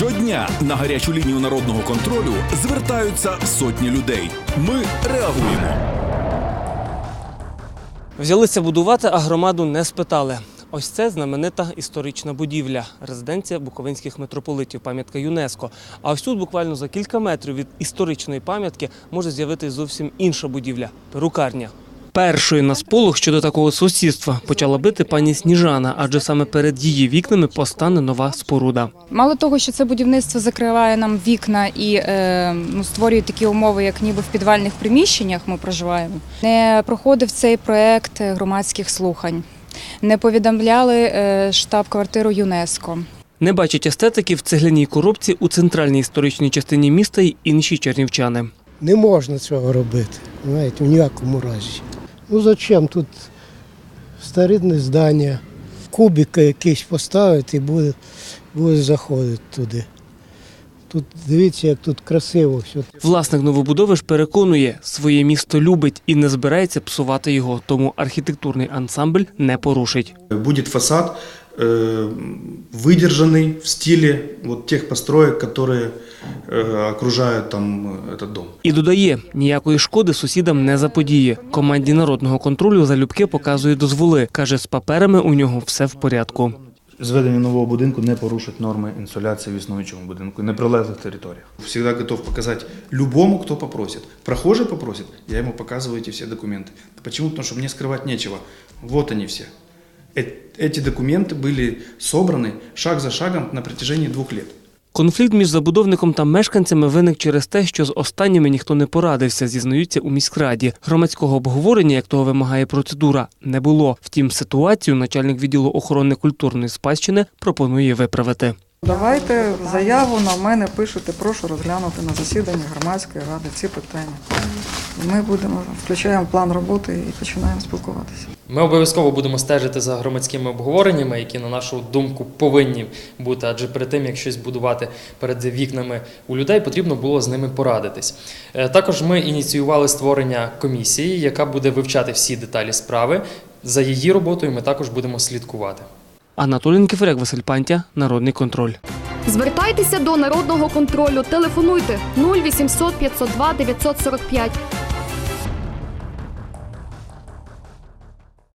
Щодня на гарячу лінію народного контролю звертаються сотні людей. Ми реагуємо. Взялися будувати, а громаду не спитали. Ось це знаменита історична будівля, резиденція буковинських митрополитів, пам'ятка ЮНЕСКО. А ось тут, буквально за кілька метрів від історичної пам'ятки, може з'явитись зовсім інша будівля перукарня. Першою на сполох щодо такого сусідства почала бити пані Сніжана, адже саме перед її вікнами постане нова споруда. Мало того, що це будівництво закриває нам вікна і е, ну, створює такі умови, як ніби в підвальних приміщеннях ми проживаємо. Не проходив цей проект громадських слухань, не повідомляли е, штаб-квартиру ЮНЕСКО. Не бачать естетики в цегляній коробці у центральній історичній частині міста й інші чернівчани. Не можна цього робити, знаєте, в ніякому разі. Ну зачем тут старинне здання, кубика якийсь поставити і буде, буде заходити туди. Тут дивіться, як тут красиво все. Власник новобудови ж переконує, своє місто любить і не збирається псувати його, тому архітектурний ансамбль не порушить. Будет фасад выдержанный в стиле вот тех построек, которые э, окружают там э, этот дом. І додає, ніякої шкоди сусідам не заподіє. Команді народного контролю залюбки показує дозволи. Каже, з паперами у нього все в порядку. Зведення нового будинку не порушить норми інсуляції в існуючому будинку, не прилеглих територіях. Всегда готов показать любому, кто попросит. Прохожий попросит, я ему показываю эти все документы. Почему? Потому что мне скрывать нечего. Вот они все. Э- Эти документы были собраны шаг за шагом на протяжении двух лет. Конфлікт між забудовником та мешканцями виник через те, що з останніми ніхто не порадився, зізнаються у міськраді. Громадського обговорення, як того вимагає процедура, не було. Втім, ситуацію начальник відділу охорони культурної спадщини пропонує виправити. Давайте заяву на мене пишете, прошу розглянути на засіданні громадської ради ці питання. Ми будемо включаємо план роботи і починаємо спілкуватися. Ми обов'язково будемо стежити за громадськими обговореннями, які, на нашу думку, повинні бути. Адже перед тим, як щось будувати перед вікнами у людей, потрібно було з ними порадитись. Е, Також ми ініціювали створення комісії, яка буде вивчати всі деталі справи. За її роботою ми також будемо слідкувати. Анатолій Никифоряк, Василь Пантя, Народний контроль. Звертайтеся до народного контролю. Телефонуйте 0800 502 945